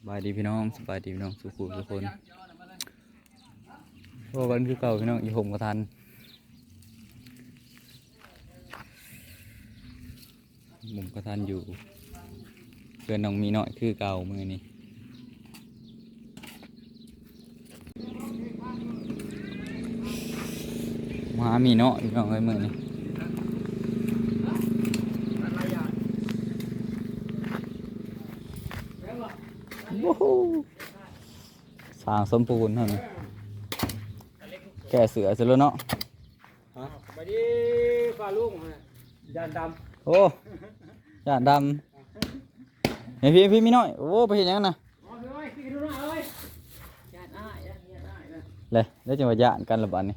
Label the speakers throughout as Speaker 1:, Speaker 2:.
Speaker 1: สบายดีพี่น้องสบายดีพี่น้องสุขุทุกคนโอ้วันคือเก่าพี่น้องอีหมกระทันหมุมกระทันอยู่เพื่อนน้องมีหน่อยคือเก่ามือนี้มามีเนาะพี่น้องเอ้ยมือนี้ โอ้โห สร้างสมบูรณ์เท่านั้นแก่เสือเสร็จแล้วเนาะ
Speaker 2: ไปดิฟ้าลุงยานด
Speaker 1: โอ้ยาดำเฮ้ยพี่พี่มีน้อยโอ้ไปเห็นยังนะำ
Speaker 2: เอาไปไว้พี่ดูหน่อยเลยยานอ้ายยานยานอ้ายนะ
Speaker 1: เลยได้จังหวะยานกันละบัดนี้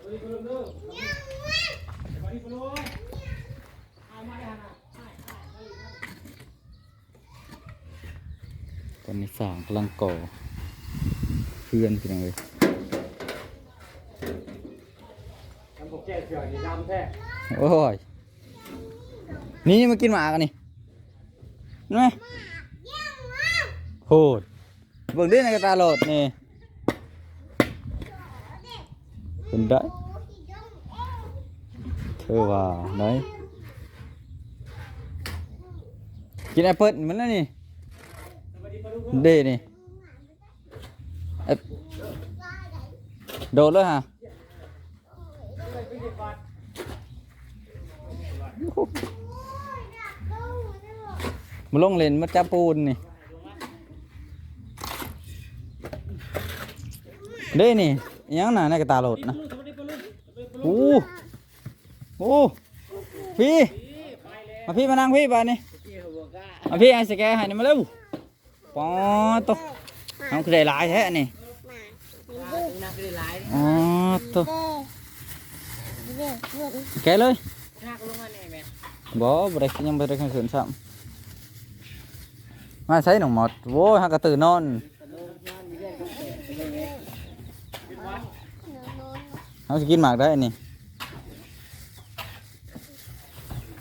Speaker 2: ไปดิไปลุงเด้อไปดิไปลุงเอามาได้ฮะนะอ้ายอ้ายไปดิครับ
Speaker 1: ตอนนี้สางกำลังก่อเพื่อนพี่น้องเลย
Speaker 2: ทำพวกแก่เสือนี่ดำแท้
Speaker 1: โอ้ย นี่มากินหมากันนี่เห็นไหมโหดเบิ่งดิในกระตาโหลดนี่เป็นได้เธอว่าไหนกินแอปเปิ้ลมันแล้วนี่ เด้นี่โดดเลยฮะมาลงเล่นมาจับปูนนี่เด้นี่ยังน่ะในกระตาโหลดนะโอ้โอ้พี่มาพี่มานั่งพี่บ้านนี่มาพี่ไอ้สแกให้นี่มาเร็ว ปอตกน้องคือได้หลายแท้นี่
Speaker 2: นักได้หลาย
Speaker 1: อ๋อตัวแกะเลย
Speaker 2: นักลงมาแน่แม่
Speaker 1: บ่บ่ได้ยังบ่ได้ขึ้นซ้ำมาใช้หนองหมดโว้ยฮักกระตื่นนอนเฮาสิกินหมากได้นี่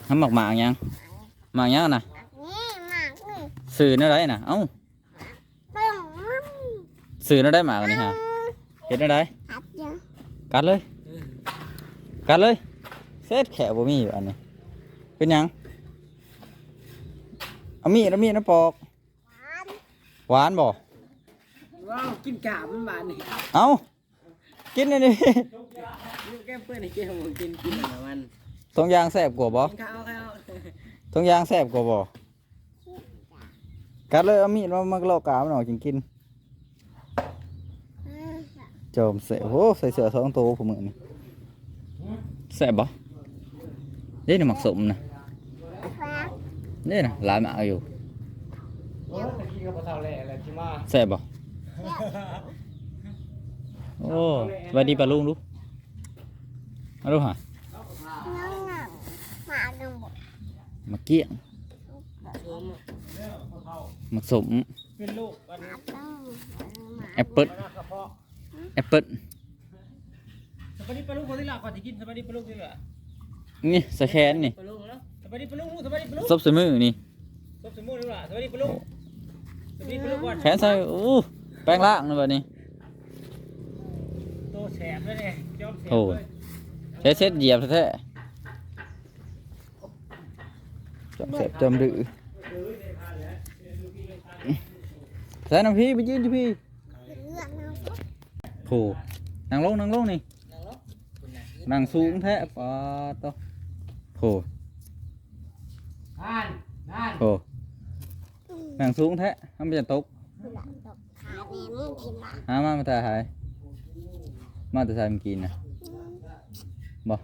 Speaker 1: ทำหมากหมากยังหมากยังน่ะสื่อนั่นได้น่ะเอ้า สื่อนั่นได้หมากอันนี่ฮะเห็นนั่นได้กัดเลย กัดเลยเสร็จแขวบ่มีอยู่อันนี้เป็นหยังเอามีดเอามีดนะปอก หวานบ่
Speaker 2: ว้าวกินกาบมันบานนี่
Speaker 1: เอากินอันนี้
Speaker 2: ลูกแก้มเพื่อนให้กินของกินกินอะไรมัน
Speaker 1: ตรงยางแซ่บกว่าบ่
Speaker 2: กินข้าวข้าว
Speaker 1: ตรงยางแซ่บกว่าบ่กัดเลยเอามีดมามาลอกกามันออกกินกิน โจมเสะโหใส่เสื้อสองตัวผมมือนี่แซ่บบ่เด้นี่หมักสมนะเด้นะหลายหมากอยู่
Speaker 2: โอ้ยกินกับปลาเท่าแหล่อะไรที่มา
Speaker 1: แซ่บบ่โอ้สวัสดีปลาลุงลูกมาดูหะมาเกี้ยงมาสม
Speaker 2: เป็นลูกวัน
Speaker 1: แอปเปิ้ล
Speaker 2: กระเพาะ
Speaker 1: แอปเปิ้ล
Speaker 2: สวัสดีปลาลูกคนที่หลักก่อนที่กินสวัสดีปลาลูกนี่แหละ
Speaker 1: นี่สแคนนี่
Speaker 2: ปลาลูกนะสวัสดีปลาลูกสวัสดีปลาลูก
Speaker 1: ซบใส่มือนี่
Speaker 2: ซบสมุนนี่แหละสวัสดีปลาลูกสวัสดีปลาลูกก่อน
Speaker 1: แขนใส่โอ้แป้งล่างเลยแบบนี้
Speaker 2: โตแสบเลยเนี่ยยอมแสบ
Speaker 1: โอ้
Speaker 2: เลย
Speaker 1: ใช้เช็ดเหยียบแท้ๆจำเสบจำดื้อใส่น้ำพี่ไปยืนที่พี่ โถนั่งลงนั่งลงนี่นั่งสูงแท้ปาโตโถ
Speaker 2: นั่นนั่น
Speaker 1: โถนั่งสูงแท้ทำเป็นจะตกหามามาแต่หายมาแต่ใส่มื่อกี้นะบ่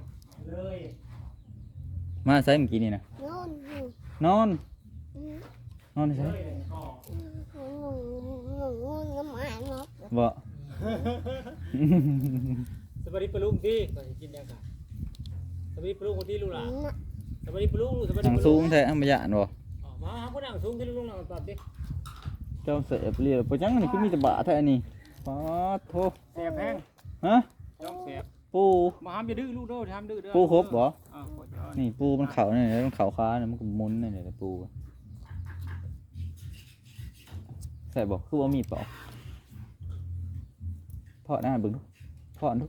Speaker 1: มาใส่มื่อกี้นี่นะนอน นอนใช่บ่
Speaker 2: สวัสดีปลาลูกพี่ก่อนจะกินยังค่ะสวัสดีปลาลูกคนที่ลูกหล่ะสวัสดีปลาลูกสวัสดี
Speaker 1: นั่ง
Speaker 2: ปลา
Speaker 1: สู
Speaker 2: ลู
Speaker 1: ง
Speaker 2: ก
Speaker 1: แท้ทำไมยานบ่
Speaker 2: อ๋อมาหาผู้นั่งสูงที่ลูกนั่งตอบดิ
Speaker 1: เจ้าเสพเรียปจังนี่คือมีแต่บาแท้นี่ปาโถ
Speaker 2: แสบแพง
Speaker 1: ฮะ
Speaker 2: ยอมแสบ
Speaker 1: ปู
Speaker 2: มาห้ามอย่าดื้อลูกเด้อห้ามดื้อเด้อ
Speaker 1: ปูครบบ่
Speaker 2: อ่าขอจอ
Speaker 1: นี่ปูมันเข่าเนี่ยมันเข่าค้าเนี่ยมันก็หมุนเนี่ยเดี๋ยวปูใส่บอกคือว่ามีดเปล่า เพาะหน้าเบึงดูเพาะดู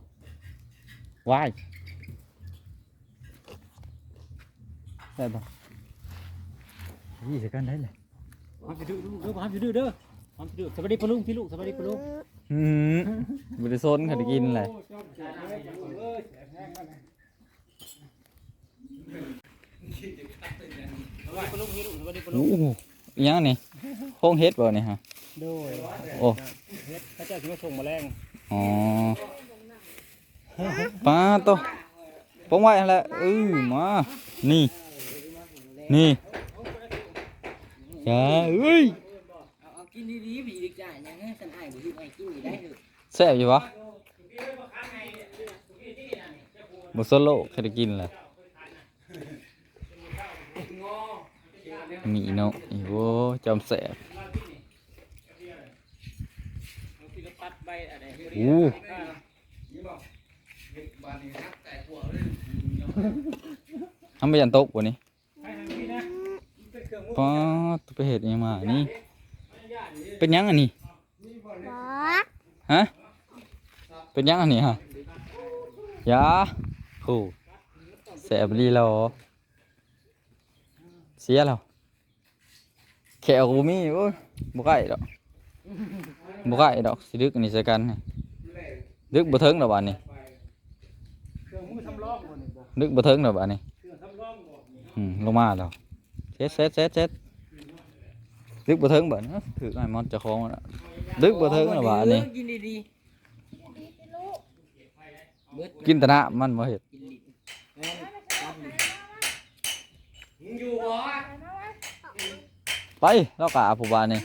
Speaker 1: วายใส่บอกยี่สิกันได้เลย
Speaker 2: หอมจะดื้อเด้อหอมจะดื้อเด้อหอมจะดื้อสวัสดีปะลุงพี่ลูกสวัสดีปะลุง
Speaker 1: อืมบริโซนเขาได้กินเลย
Speaker 2: สวัสดีปะลุงพี่ลูกสวัสดีปะลุ
Speaker 1: โอ้
Speaker 2: ง
Speaker 1: โหอิหยังนี่โค้งเฮ็ดบ่เนี่ยฮะ
Speaker 2: โดย
Speaker 1: โอ้
Speaker 2: เฮ็ดพระเจ้าสิมาส่งแมลง
Speaker 1: อ๋อปลาโตวปงไว้หั่นแหละเออมา นี่ นี่อย่าเอ้ย
Speaker 3: เอาเอากินดีๆผีดีจ่ายยังให้ฉันอ้ายบ่ที่ไอ้กินได้เลย
Speaker 1: แซ่บอยู่ปะบโซโลเคยได้กินแหละมีเนาะอีโวจอมแซ่บ
Speaker 2: เอาที่เรา ตัดใบอะไร
Speaker 1: อู้ทำไปยันโต๊ะกว่านี้
Speaker 2: ให้ทางนี้นะเป็นเครื่องมือ
Speaker 1: ป้าตัวไปเห็ดอิหยังมา นี่ เป็นหยังอันนี้ฮะ เป็นหยังอันนี้ฮะยาโอ้แสบลีเราเสียแล้วแขวกูมีโอ้ยบุกไก่ดอก บุกไก่ดอกสิดึกอันนี้ใส่กันนี่ดึกบ่เทิงดอกบานนี้
Speaker 2: เครื่องมือทำรองบ่นี่
Speaker 1: ดึกบ่เทิงดอกบานนี้
Speaker 2: เครื่องทำรองบ่
Speaker 1: อืมลงมาแล้วเซ็ตเซ็ตเซ็ตเซ็ตดึกบ่เทิงบ่เนถือไอ้มอนจะคล้องแล้วดึกบ่เทิงดอกบานนี้
Speaker 3: กินดีๆเบิด
Speaker 1: กินแตะนะมันบ่เห็ด
Speaker 3: กินลิ้นแม่นตามัน
Speaker 2: มึงอยู่บ่
Speaker 1: ไปแล้วกะผู้บานนี่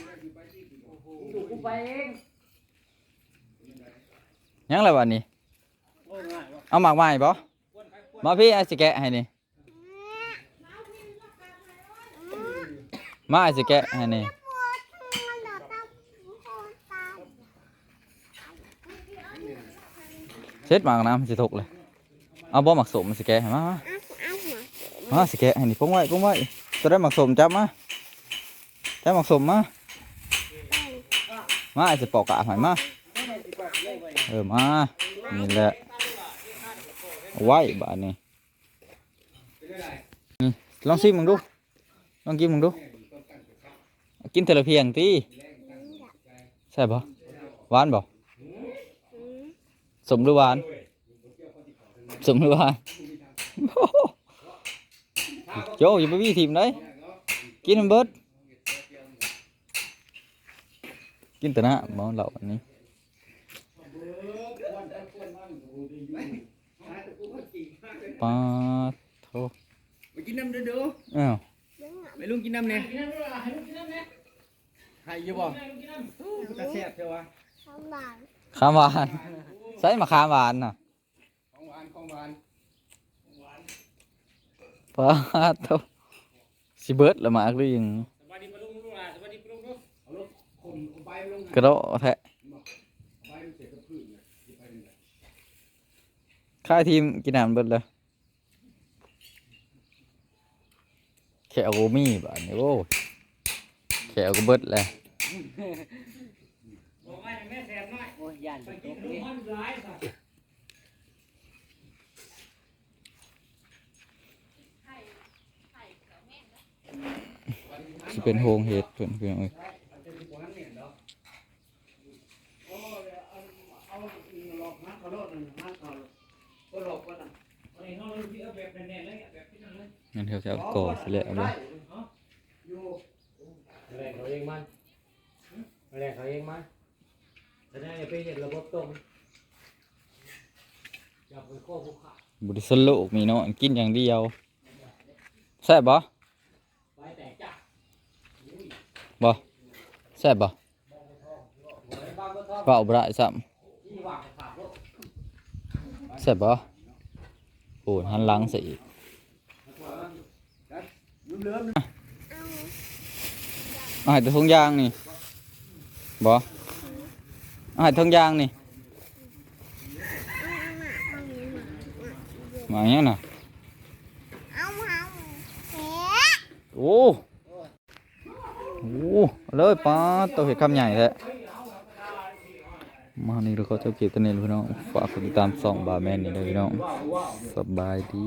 Speaker 3: ไปเอง
Speaker 1: ยังไรบานนี้
Speaker 2: โอ้ง่ายบ่
Speaker 1: เอาหมากไม้บ่มาพี่ไอ้สิแกะให้นี่ มาไอ้สิแกะให้นี่เช็ดหมากน้ำสิทกเลย เอาบ่หมักสมสิแกะให้มามามาสิแกะให้นี่ปงไว้ปงไว้จะได้หมักสมจับมาจับหมักสมมา มาไอ้สปอกกะให้มาเออมานี่แหละเอาไว้บานนี้นี่ลองซิมมึงดูลองกินมึงดู กินแต่ละเพียงตีใช่ปะหวานบ่สมหรือหวานสมหรือหวานโจอย่าไปวี่ทีมได้กินมันเบิด กินแต่นะมองเหล่าอันนี้ปาโท
Speaker 3: ไปกินน้ำเด้อ
Speaker 1: อ้าว
Speaker 3: ๆไปลุงกินน้ำเนี่ย
Speaker 2: กินน้ำด้วยให้ลูกกินน้ำแน่
Speaker 3: ให้อยู่บ่
Speaker 2: ให้ลูกกินน้ำ
Speaker 3: กระแซ่บเจ้าวะ
Speaker 1: ขามหวานใส่มะขามหวานน่ะ
Speaker 3: ของหวานของหวาน
Speaker 1: ปาโทสิเบิดละหมากหรือยัง
Speaker 2: ก
Speaker 1: ระโดดแทะค่ายทีมกินน้ำเบิดเลยแขวกูมีบ้านนี้โอ้ยแขวกูเบิดเลย
Speaker 2: บอกว่าแม่แสบน่อย
Speaker 3: โอ้ยยาน
Speaker 2: ไปกิน
Speaker 3: ก
Speaker 2: ลู
Speaker 3: เด้
Speaker 2: กมันหลายค่ะ
Speaker 1: สิเป็นโฮงเฮ็ดเพื่อนเพื่อนเอ้ย
Speaker 2: เอาหลอกมัดเขาโลดหนึ่งมัดเขาก็หลอกก็น่ะวันนี้เขาเลยที่เอาแบบแน่นๆเลยแบบที่นั่นเลย
Speaker 1: งั้นเขาจะเอาก่อสิแหละเอาเลย
Speaker 4: แรงเขาเองมันแรงเขาเองมันจะได้ไปเห็นระบบตรงอย่าไปโค้ภูเขา
Speaker 1: บุริสโลกมีเนาะกินอย่างเดียวแซ่บบ่
Speaker 4: ไปแตกจ้ะ
Speaker 1: บ่แซ่บบ่
Speaker 4: บ้านก็ชอบ
Speaker 1: เปล่าบ่ได้ซ้
Speaker 4: ที่ว่างขาดรถำ
Speaker 1: แซ่บบ่โอ้ยหันหลังใส่อีก
Speaker 3: เลื่อม
Speaker 1: เอาให้แต่ทงยางนี่บ่เอาให้ทงยางนี่มาอย่างนี้น่ะโอ้โอ้เอาเลยป้าตัวเห็ดคำใหญ่แท้มานี่เราก็จะเก็บตัวนี้พี่น้องฝากติดตามสองบาร์แมนนี่เลยพี่น้องสบายดี